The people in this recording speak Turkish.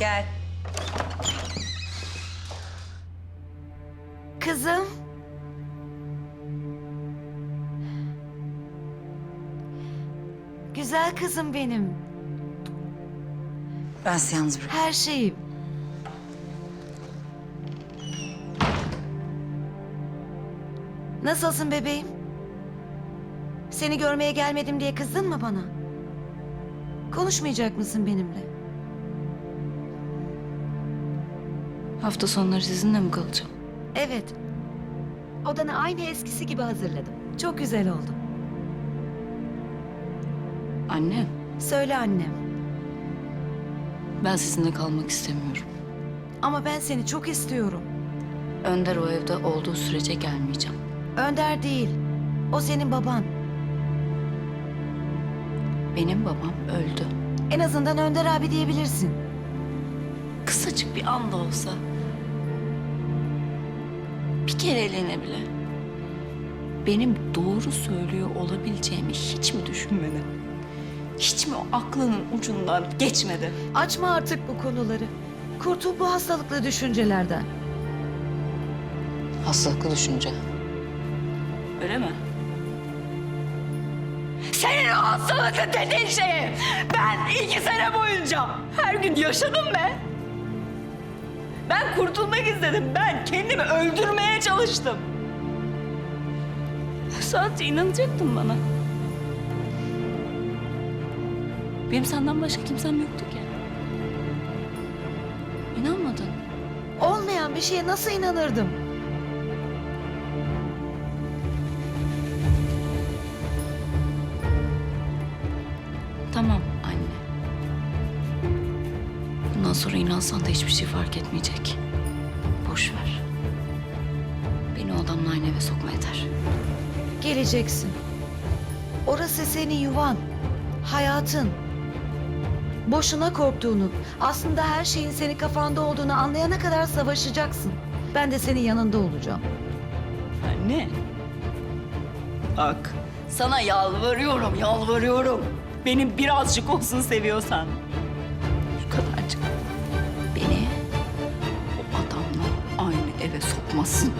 Gel. Kızım. Güzel kızım benim. Ben sizi yalnız bırak. Her şeyim. Nasılsın bebeğim? Seni görmeye gelmedim diye kızdın mı bana? Konuşmayacak mısın benimle? Hafta sonları sizinle mi kalacağım? Evet. Odanı aynı eskisi gibi hazırladım. Çok güzel oldu. Anne, Söyle annem. ben sizinle kalmak istemiyorum. Ama ben seni çok istiyorum. Önder o evde olduğu sürece gelmeyeceğim. Önder değil. O senin baban. Benim babam öldü. En azından Önder abi diyebilirsin. Kısacık bir anda olsa. Bir kereliğine bile. Benim doğru söylüyor olabileceğimi hiç mi düşünmedi? Hiç mi o aklının ucundan geçmedi? Açma artık bu konuları. Kurtul bu hastalıklı düşüncelerden. Hastalıklı düşünce. Öyle mi? Senin o hastalıklı dediğin şeyi ben iki sene boyunca her gün yaşadım be. Ben kurtulmak istedim. Ben kendimi öldürmeye çalıştım. Sadece inanacaktın bana. Benim senden başka kimsem yoktu ki. İnanmadın. Olmayan bir şeye nasıl inanırdım? Tamam Bundan sonra inansan da hiçbir şey fark etmeyecek. Boş ver. Beni o adamla aynı eve sokma yeter. Geleceksin. Orası senin yuvan. Hayatın. Boşuna korktuğunu, aslında her şeyin senin kafanda olduğunu anlayana kadar savaşacaksın. Ben de senin yanında olacağım. Anne. Bak. Sana yalvarıyorum, yalvarıyorum. Beni birazcık olsun seviyorsan. Sokmasın.